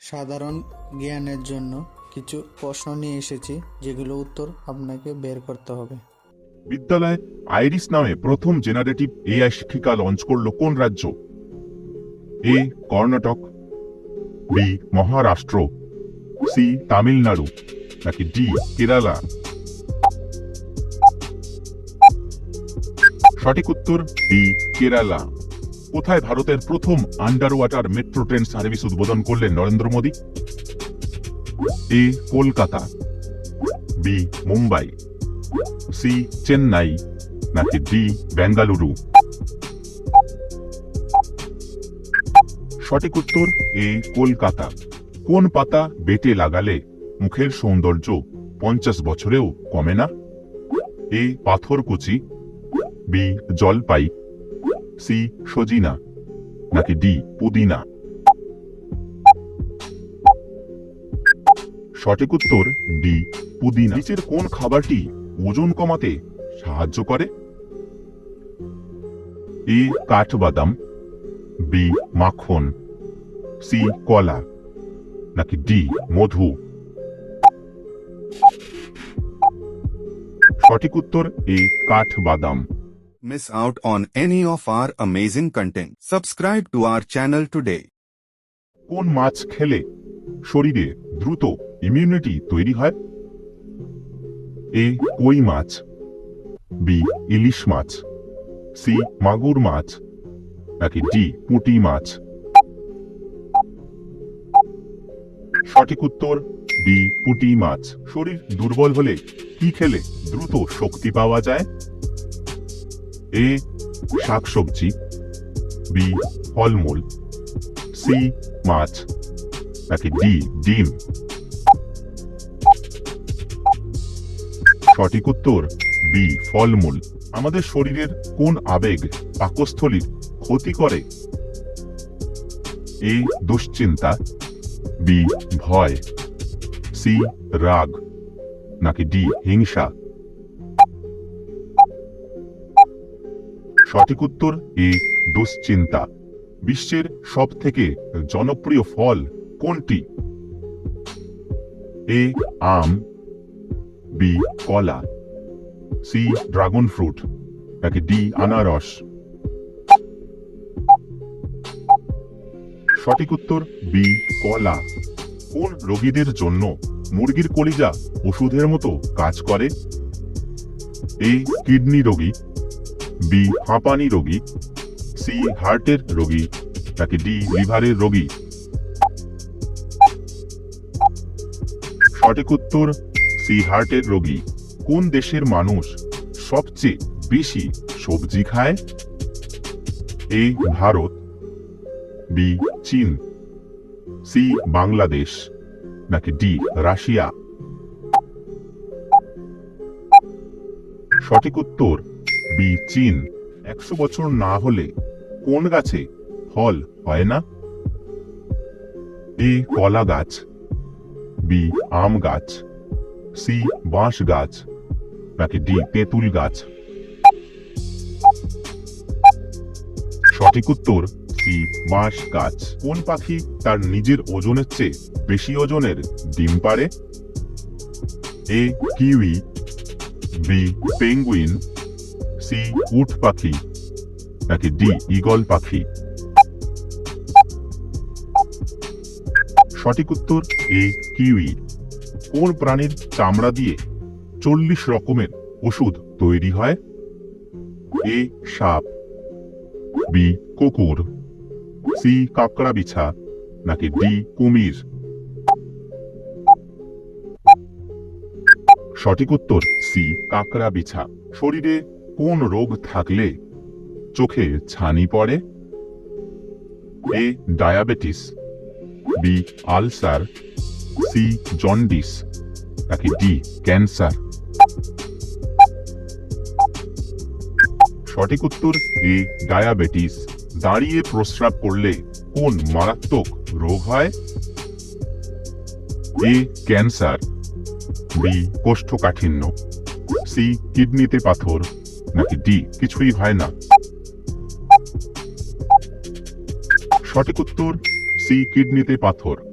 সাধারণ জ্ঞানের জন্য কিছু প্রশ্ন নিয়ে এসেছি, যেগুলো উত্তর আপনাকে বের করতে হবে। বিদ্যালয়ে আইরিস নামে প্রথম জেনারেটিভ এআই শিক্ষিকা লঞ্চ করল কোন রাজ্য? A, Karnataka, B, Maharashtra, C, Tamil Nadu, নাকি ডি, কেরালা? সঠিক উত্তর, ডি, কেরালা। কোথায় ভারতের প্রথম under water metro train service উদ্বোধন করলেন Narendra Modi? A, Kolkata, B, Mumbai, C, Chennai, নাকি ডি, বেঙ্গালুরু? সঠিক উত্তর, এ, কলকাতা। কোন পাতা বেটে লাগালে মুখের সৌন্দর্য পঞ্চাশ বছরেও কমে না? এ, পাথরকুচি, বি, জলপাই সি, সজিনা। নাকি ডি, পুদিনা। সঠিক উত্তর, ডি, পুদিনা। নিচের কোন খাবারটি ওজন কমাতে সাহায্য করে? এ, কাঠবাদাম। বি, মাখন। সি, কলা। নাকি ডি, মধু। সঠিক উত্তর, এ, কাঠবাদাম। Miss out on any of our amazing content. Subscribe to our channel today. কোন মাছ খেলে শরীরে দ্রুত ইমিউনিটি তৈরি হয়? এ, কই মাছ? বি, ইলিশ মাছ? সি, মাগুর মাছ? নাকি ডি, পুঁটি মাছ? সঠিক উত্তর, ডি, পুঁটি মাছ। শরীর দুর্বল হলে কি খেলে দ্রুত শক্তি পাওয়া যায়? এ, শাকসবজি, বি, ফলমূল, সি, মাছ, নাকি ডি, ডিম? সঠিক উত্তর, বি, ফলমূল। আমাদের শরীরের কোন আবেগ পাকস্থলীর ক্ষতি করে? এ, দুশ্চিন্তা, বি, ভয়, সি, রাগ, নাকি ডি, হিংসা? সঠিক উত্তর, এ, দুশ্চিন্তা। বিশ্বের সব থেকে জনপ্রিয় ফল কোনটি? এ, আম, বি, কলা, সি, ড্রাগন ফ্রুট নাকি ডি, আনারস। সঠিক উত্তর, বি, কলা। কোন রোগীদের জন্য মুরগির কলিজা ওষুধের মতো কাজ করে? এ, কিডনি রোগী। বি, হাঁপানি রোগী, সি, হার্টের রোগী, নাকি ডি, লিভারের রোগী? সঠিক উত্তর, সি, হার্টের রোগী। কোন দেশের মানুষ সবচেয়ে বেশি সবজি খায়? এ, ভারত, বি, চীন, সি, বাংলাদেশ, নাকি ডি, রাশিয়া? সঠিক উত্তর বি চীন, একশো বছর না হলে কোন গাছে ফল হয় না? এ কলা গাছ, বি আম গাছ, সি বাঁশ গাছ, নাকি ডি তেঁতুল গাছ? সঠিক উত্তর, সি বাঁশ গাছ। কোন পাখি তার নিজের ওজনের চেয়ে বেশি ওজনের ডিম পারে A kiwi, B penguin C উট পাখি, নাকি ডি ঈগল পাখি? সঠিক উত্তর এ কিউই। কোন প্রাণীর চামড়া দিয়ে চল্লিশ রকমের ওষুধ তৈরি হয়? এ সাপ, বি কুকুর, সি কাঁকড়া বিছা, নাকি ডি কুমির? সঠিক উত্তর সি কাঁকড়া বিছা। শরীরে কোন রোগ থাকলে চোখে ছানি পড়ে। A diabetes, B ulcer, C jaundice নাকি ডি ক্যান্সার। সঠিক উত্তর, এ ডায়াবেটিস। দাঁড়িয়ে প্রস্রাব করলে কোন মারাত্মক রোগ হয়? এ ক্যান্সার, বি কোষ্ঠকাঠিন্য, সি কিডনিতে পাথর। নাকি ডি? কিছুই হয় না। সঠিক উত্তর সি কিডনিতে পাথর।